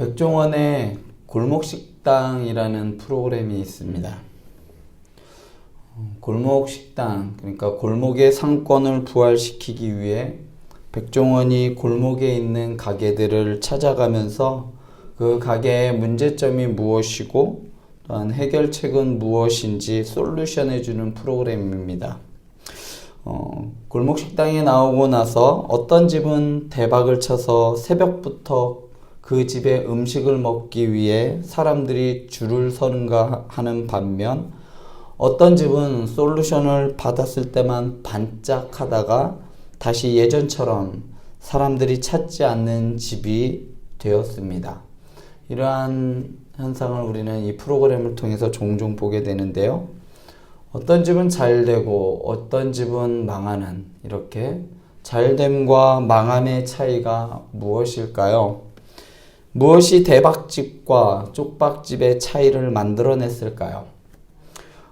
백종원의 골목식당이라는 프로그램이 있습니다. 어, 골목식당, 그러니까 골목의 상권을 부활시키기 위해 백종원이 골목에 있는 가게들을 찾아가면서 그 가게의 문제점이 무엇이고 또한 해결책은 무엇인지 솔루션해주는 프로그램입니다. 어, 골목 식당에 나오고 나서 어떤 집은 대박을 쳐서 새벽부터 그 집에 음식을 먹기 위해 사람들이 줄을 서는가 하는 반면 어떤 집은 솔루션을 받았을 때만 반짝하다가 다시 예전처럼 사람들이 찾지 않는 집이 되었습니다. 이러한 현상을 우리는 이 프로그램을 통해서 종종 보게 되는데요. 어떤 집은 잘 되고 어떤 집은 망하는 이렇게 잘됨과 망함의 차이가 무엇일까요? 무엇이 대박집과 쪽박집의 차이를 만들어냈을까요?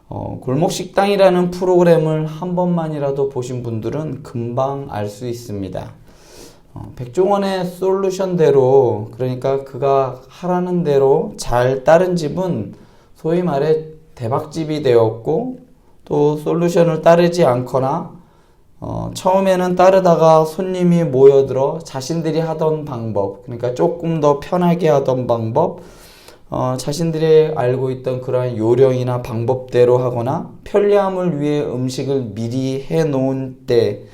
어, 골목식당이라는 프로그램을 한 번만이라도 보신 분들은 금방 알 수 있습니다. 어, 백종원의 솔루션대로 그러니까 그가 하라는 대로 잘 따른 집은 소위 말해 대박집이 되었고 또 솔루션을 따르지 않거나 어, 처음에는 따르다가 손님이 모여들어 자신들이 하던 방법 그러니까 조금 더 편하게 하던 방법 어, 자신들이 알고 있던 그러한 요령이나 방법대로 하거나 편리함을 위해 음식을 미리 해 놓은 때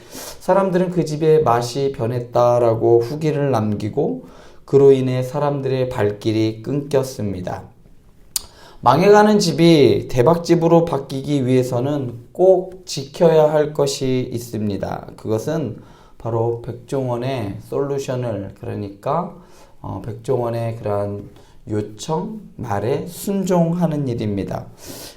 사람들은 그 집의 맛이 변했다라고 후기를 남기고 그로 인해 사람들의 발길이 끊겼습니다. 망해가는 집이 대박집으로 바뀌기 위해서는 꼭 지켜야 할 것이 있습니다. 그것은 바로 백종원의 솔루션을 그러니까 어, 백종원의 그러한 요청, 말에 순종하는 일입니다.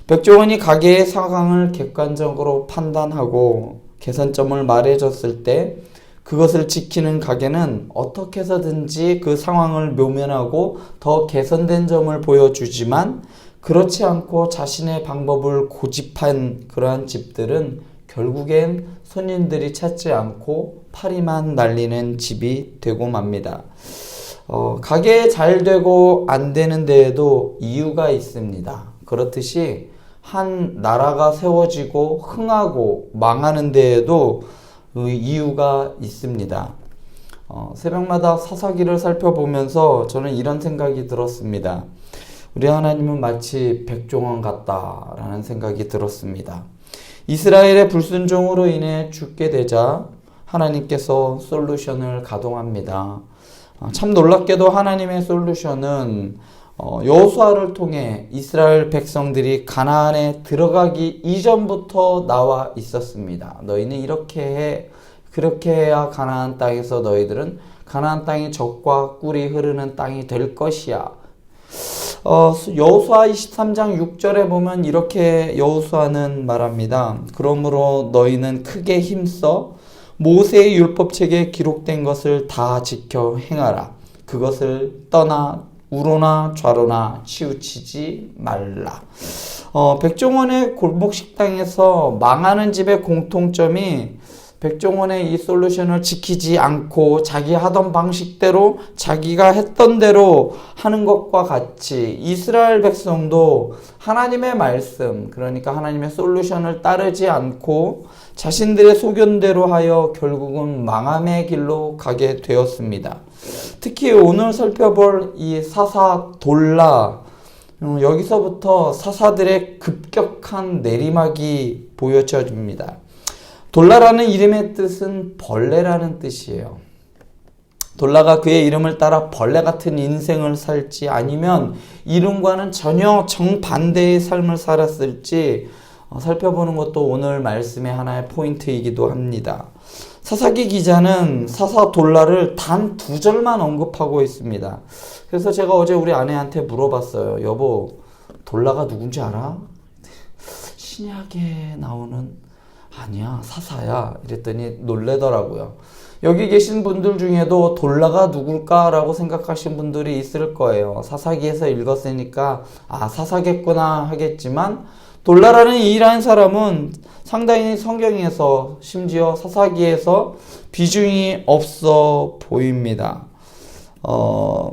백종원이 가게의 상황을 객관적으로 판단하고 개선점을 말해줬을 때 그것을 지키는 가게는 어떻게 해서든지 그 상황을 묘면하고 더 개선된 점을 보여주지만 그렇지 않고 자신의 방법을 고집한 그러한 집들은 결국엔 손님들이 찾지 않고 파리만 날리는 집이 되고 맙니다. 어, 가게 잘 되고 안 되는 데에도 이유가 있습니다. 그렇듯이 한 나라가 세워지고 흥하고 망하는 데에도 그 이유가 있습니다. 어, 새벽마다 사사기를 살펴보면서 저는 이런 생각이 들었습니다. 우리 하나님은 마치 백종원 같다라는 생각이 들었습니다. 이스라엘의 불순종으로 인해 죽게 되자 하나님께서 솔루션을 가동합니다. 어, 참 놀랍게도 하나님의 솔루션은 어, 여호수아를 통해 이스라엘 백성들이 가나안에 들어가기 이전부터 나와 있었습니다. 너희는 이렇게 해 그렇게 해야 가나안 땅에서 너희들은 가나안 땅이 적과 꿀이 흐르는 땅이 될 것이야. 어, 여호수아 23장 6절에 보면 이렇게 여호수아는 말합니다. 그러므로 너희는 크게 힘써 모세의 율법책에 기록된 것을 다 지켜 행하라. 그것을 떠나 우로나 좌로나 치우치지 말라. 어, 백종원의 골목 식당에서 망하는 집의 공통점이 백종원의 이 솔루션을 지키지 않고 자기 하던 방식대로 자기가 했던 대로 하는 것과 같이 이스라엘 백성도 하나님의 말씀, 그러니까 하나님의 솔루션을 따르지 않고 자신들의 소견대로 하여 결국은 망함의 길로 가게 되었습니다. 특히 오늘 살펴볼 이 사사 돌라, 어, 여기서부터 사사들의 급격한 내리막이 보여집니다. 돌라라는 이름의 뜻은 벌레라는 뜻이에요. 돌라가 그의 이름을 따라 벌레 같은 인생을 살지 아니면 이름과는 전혀 정반대의 삶을 살았을지 어, 살펴보는 것도 오늘 말씀의 하나의 포인트이기도 합니다. 사사기 기자는 사사 돌라를 단 두 절만 언급하고 있습니다. 그래서 제가 어제 우리 아내한테 물어봤어요. 여보, 돌라가 누군지 알아? 신약에 나오는 아니야 사사야 이랬더니 놀래더라고요. 여기 계신 분들 중에도 돌라가 누굴까라고 생각하신 분들이 있을 거예요. 사사기에서 읽었으니까 아 사사겠구나 하겠지만 돌라라는 이라는 사람은 상당히 성경에서 심지어 사사기에서 비중이 없어 보입니다. 어,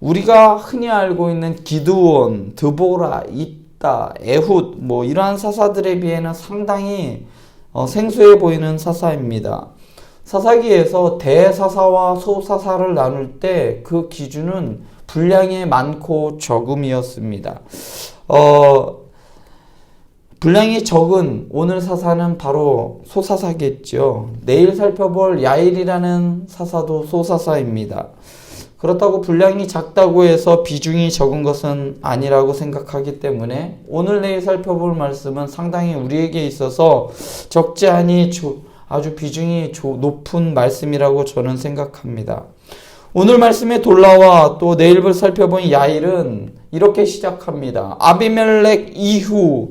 우리가 흔히 알고 있는 기드온, 드보라, 이따, 에훗 뭐 이러한 사사들에 비해는 상당히 어, 생소해 보이는 사사입니다. 사사기에서 대사사와 소사사를 나눌 때 그 기준은 분량이 많고 적음이었습니다. 어, 분량이 적은 오늘 사사는 바로 소사사겠죠. 내일 살펴볼 야일이라는 사사도 소사사입니다. 그렇다고 분량이 작다고 해서 비중이 적은 것은 아니라고 생각하기 때문에 오늘 내일 살펴볼 말씀은 상당히 우리에게 있어서 적지 않이 아주 비중이 높은 말씀이라고 저는 생각합니다. 오늘 말씀의 돌라와 또 내일 살펴본 야일은 이렇게 시작합니다. 아비멜렉 이후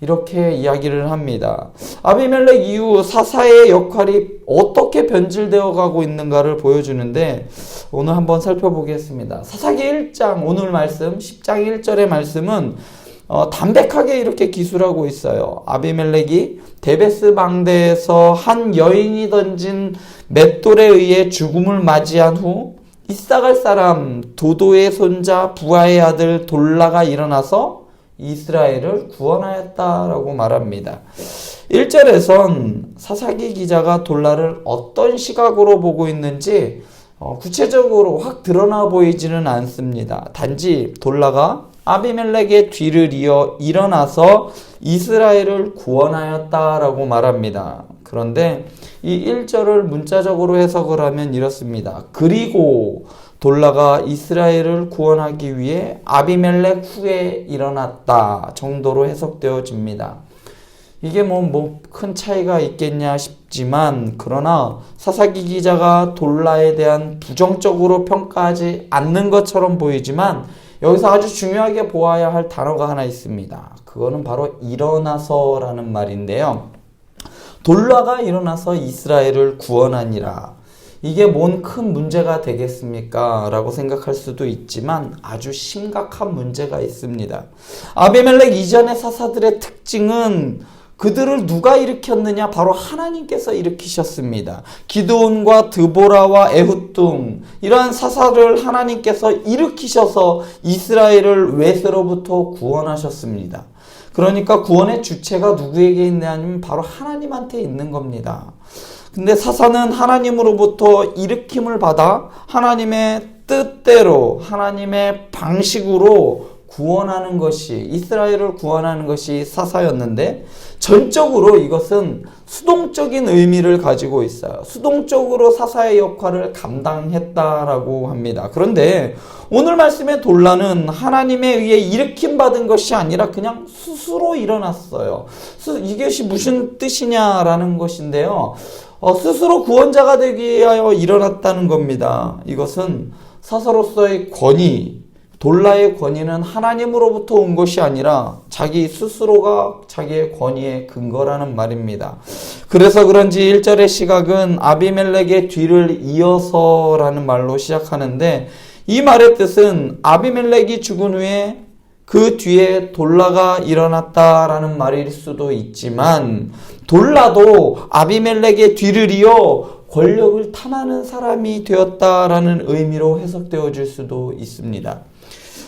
이렇게 이야기를 합니다. 아비멜렉 이후 사사의 역할이 어떻게 변질되어 가고 있는가를 보여주는데 오늘 한번 살펴보겠습니다. 사사기 1장 오늘 말씀 10장 1절의 말씀은 어, 담백하게 이렇게 기술하고 있어요. 아비멜렉이 데베스 방대에서 한 여인이 던진 맷돌에 의해 죽음을 맞이한 후 이사갈 사람 도도의 손자 부하의 아들 돌라가 일어나서 이스라엘을 구원하였다라고 말합니다. 1절에선 사사기 기자가 돌라를 어떤 시각으로 보고 있는지 어, 구체적으로 확 드러나 보이지는 않습니다. 단지 돌라가 아비멜렉의 뒤를 이어 일어나서 이스라엘을 구원하였다라고 말합니다. 그런데 이 1절을 문자적으로 해석을 하면 이렇습니다. 그리고 돌라가 이스라엘을 구원하기 위해 아비멜렉 후에 일어났다 정도로 해석되어집니다. 이게 뭐, 뭐, 큰 차이가 있겠냐 싶지만, 그러나 사사기 기자가 돌라에 대한 부정적으로 평가하지 않는 것처럼 보이지만, 여기서 아주 중요하게 보아야 할 단어가 하나 있습니다. 그거는 바로 일어나서라는 말인데요. 돌라가 일어나서 이스라엘을 구원하니라. 이게 뭔 큰 문제가 되겠습니까? 라고 생각할 수도 있지만 아주 심각한 문제가 있습니다. 아비멜렉 이전의 사사들의 특징은 그들을 누가 일으켰느냐? 바로 하나님께서 일으키셨습니다. 기드온과 드보라와 에훗 등 이러한 사사를 하나님께서 일으키셔서 이스라엘을 외세로부터 구원하셨습니다. 그러니까 구원의 주체가 누구에게 있냐면 바로 하나님한테 있는 겁니다. 근데 사사는 하나님으로부터 일으킴을 받아 하나님의 뜻대로 하나님의 방식으로 구원하는 것이 이스라엘을 구원하는 것이 사사였는데 전적으로 이것은 수동적인 의미를 가지고 있어요. 수동적으로 사사의 역할을 감당했다라고 합니다. 그런데 오늘 말씀의 돌라는 하나님에 의해 일으킴 받은 것이 아니라 그냥 스스로 일어났어요. 이것이 무슨 뜻이냐라는 것인데요. 어, 스스로 구원자가 되기 위하여 일어났다는 겁니다. 이것은 사사로서의 권위, 돌라의 권위는 하나님으로부터 온 것이 아니라 자기 스스로가 자기의 권위의 근거라는 말입니다. 그래서 그런지 1절의 시각은 아비멜렉의 뒤를 이어서라는 말로 시작하는데 이 말의 뜻은 아비멜렉이 죽은 후에 그 뒤에 돌라가 일어났다라는 말일 수도 있지만 돌라도 아비멜렉의 뒤를 이어 권력을 탐하는 사람이 되었다라는 의미로 해석되어질 수도 있습니다.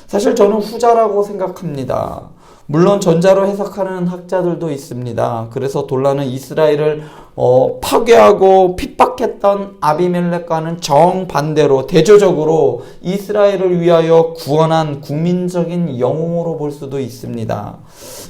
사실 저는 후자라고 생각합니다. 물론 전자로 해석하는 학자들도 있습니다. 그래서 돌라는 이스라엘을 어, 파괴하고 핍박했던 아비멜렉과는 정반대로 대조적으로 이스라엘을 위하여 구원한 국민적인 영웅으로 볼 수도 있습니다.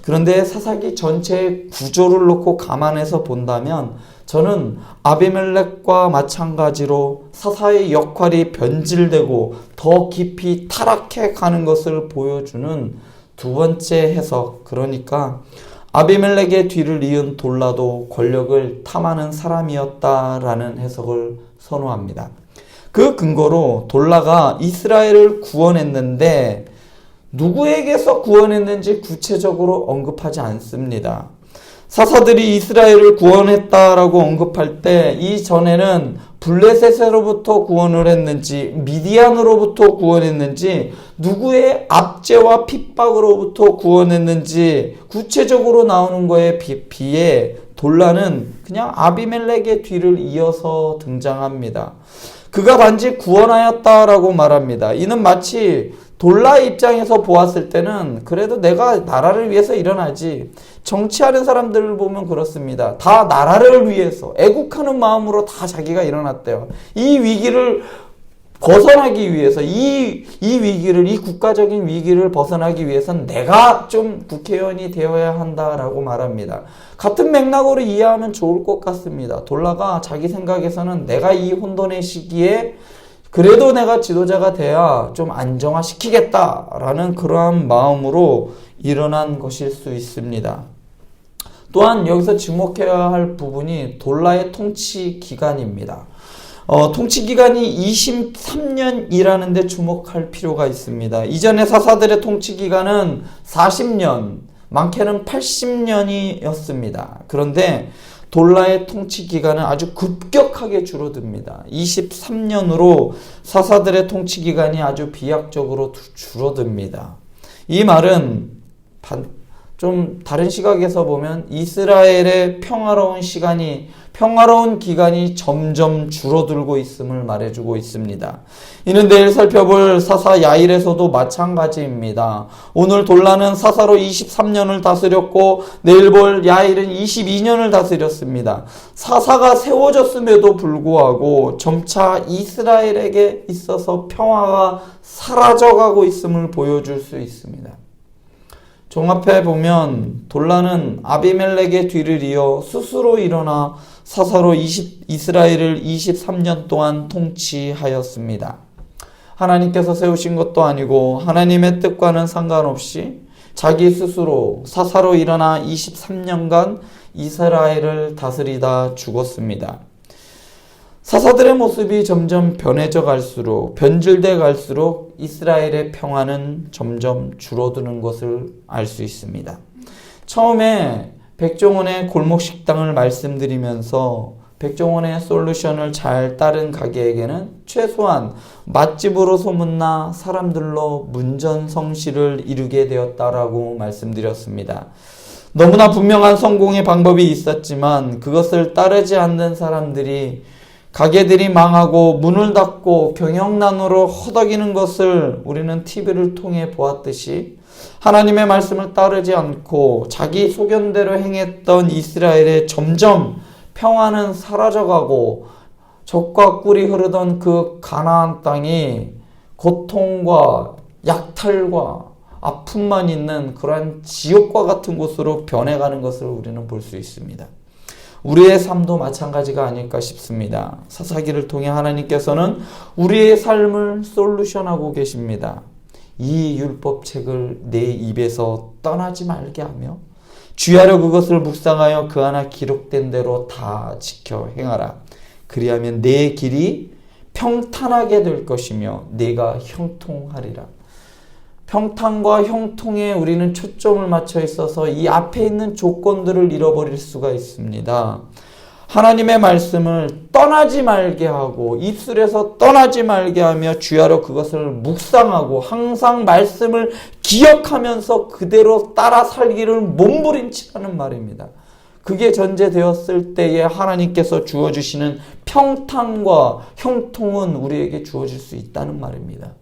그런데 사사기 전체의 구조를 놓고 감안해서 본다면 저는 아비멜렉과 마찬가지로 사사의 역할이 변질되고 더 깊이 타락해 가는 것을 보여주는 두 번째 해석. 그러니까 아비멜렉의 뒤를 이은 돌라도 권력을 탐하는 사람이었다라는 해석을 선호합니다. 그 근거로 돌라가 이스라엘을 구원했는데 누구에게서 구원했는지 구체적으로 언급하지 않습니다. 사사들이 이스라엘을 구원했다라고 언급할 때 이전에는 블레셋으로부터 구원을 했는지 미디안으로부터 구원했는지 누구의 압제와 핍박으로부터 구원했는지 구체적으로 나오는 거에 비해 돌라는 그냥 아비멜렉의 뒤를 이어서 등장합니다. 그가 반지 구원하였다라고 말합니다. 이는 마치 돌라의 입장에서 보았을 때는 그래도 내가 나라를 위해서 일어나지. 정치하는 사람들을 보면 그렇습니다. 다 나라를 위해서 애국하는 마음으로 다 자기가 일어났대요. 이 위기를 벗어나기 위해서 이, 이 위기를 이 국가적인 위기를 벗어나기 위해서는 내가 좀 국회의원이 되어야 한다라고 말합니다. 같은 맥락으로 이해하면 좋을 것 같습니다. 돌라가 자기 생각에서는 내가 이 혼돈의 시기에 그래도 내가 지도자가 돼야 좀 안정화시키겠다라는 그러한 마음으로 일어난 것일 수 있습니다. 또한 여기서 주목해야 할 부분이 돌라의 통치 기간입니다. 어, 통치 기간이 23년이라는데 주목할 필요가 있습니다. 이전의 사사들의 통치 기간은 40년, 많게는 80년이었습니다. 그런데 돌라의 통치 기간은 아주 급격하게 줄어듭니다. 23년으로 사사들의 통치 기간이 아주 비약적으로 줄어듭니다. 이 말은 좀 다른 시각에서 보면 이스라엘의 평화로운 시간이 평화로운 기간이 점점 줄어들고 있음을 말해주고 있습니다. 이는 내일 살펴볼 사사 야일에서도 마찬가지입니다. 오늘 돌라는 사사로 23년을 다스렸고 내일 볼 야일은 22년을 다스렸습니다. 사사가 세워졌음에도 불구하고 점차 이스라엘에게 있어서 평화가 사라져가고 있음을 보여줄 수 있습니다. 종합해 보면 돌라는 아비멜렉의 뒤를 이어 스스로 일어나 사사로 20, 이스라엘을 23년 동안 통치하였습니다. 하나님께서 세우신 것도 아니고 하나님의 뜻과는 상관없이 자기 스스로 사사로 일어나 23년간 이스라엘을 다스리다 죽었습니다. 사사들의 모습이 점점 변해져 갈수록 변질돼 갈수록 이스라엘의 평화는 점점 줄어드는 것을 알 수 있습니다. 처음에 백종원의 골목 식당을 말씀드리면서 백종원의 솔루션을 잘 따른 가게에게는 최소한 맛집으로 소문나 사람들로 문전성시를 이루게 되었다라고 말씀드렸습니다. 너무나 분명한 성공의 방법이 있었지만 그것을 따르지 않는 사람들이 가게들이 망하고 문을 닫고 경영난으로 허덕이는 것을 우리는 TV를 통해 보았듯이 하나님의 말씀을 따르지 않고 자기 소견대로 행했던 이스라엘의 점점 평화는 사라져가고 적과 꿀이 흐르던 그 가나안 땅이 고통과 약탈과 아픔만 있는 그러한 지옥과 같은 곳으로 변해가는 것을 우리는 볼 수 있습니다. 우리의 삶도 마찬가지가 아닐까 싶습니다. 사사기를 통해 하나님께서는 우리의 삶을 솔루션하고 계십니다. 이 율법책을 내 입에서 떠나지 말게 하며 주야로 그것을 묵상하여 그 하나 기록된 대로 다 지켜 행하라. 그리하면 내 길이 평탄하게 될 것이며 내가 형통하리라. 평탄과 형통에 우리는 초점을 맞춰 있어서 이 앞에 있는 조건들을 잃어버릴 수가 있습니다. 하나님의 말씀을 떠나지 말게 하고 입술에서 떠나지 말게 하며 주야로 그것을 묵상하고 항상 말씀을 기억하면서 그대로 따라 살기를 몸부림치라는 말입니다. 그게 전제되었을 때에 하나님께서 주어주시는 평탄과 형통은 우리에게 주어질 수 있다는 말입니다.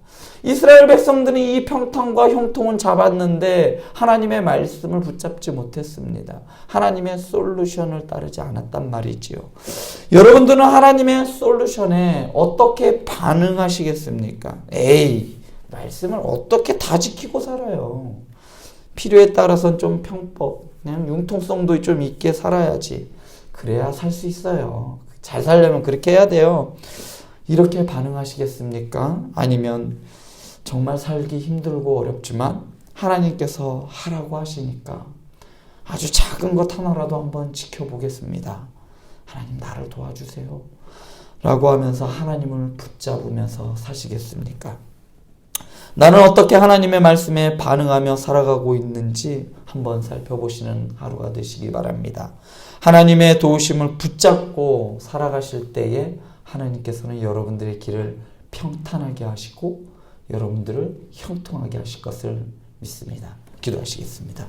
이스라엘 백성들이 이 평탄과 형통은 잡았는데 하나님의 말씀을 붙잡지 못했습니다. 하나님의 솔루션을 따르지 않았단 말이지요. 여러분들은 하나님의 솔루션에 어떻게 반응하시겠습니까? 에이, 말씀을 어떻게 다 지키고 살아요. 필요에 따라서는 좀 평법, 그냥 융통성도 좀 있게 살아야지. 그래야 살 수 있어요. 잘 살려면 그렇게 해야 돼요. 이렇게 반응하시겠습니까? 아니면 정말 살기 힘들고 어렵지만 하나님께서 하라고 하시니까 아주 작은 것 하나라도 한번 지켜보겠습니다. 하나님 나를 도와주세요. 라고 하면서 하나님을 붙잡으면서 사시겠습니까? 나는 어떻게 하나님의 말씀에 반응하며 살아가고 있는지 한번 살펴보시는 하루가 되시기 바랍니다. 하나님의 도우심을 붙잡고 살아가실 때에 하나님께서는 여러분들의 길을 평탄하게 하시고 여러분들을 형통하게 하실 것을 믿습니다. 기도하시겠습니다.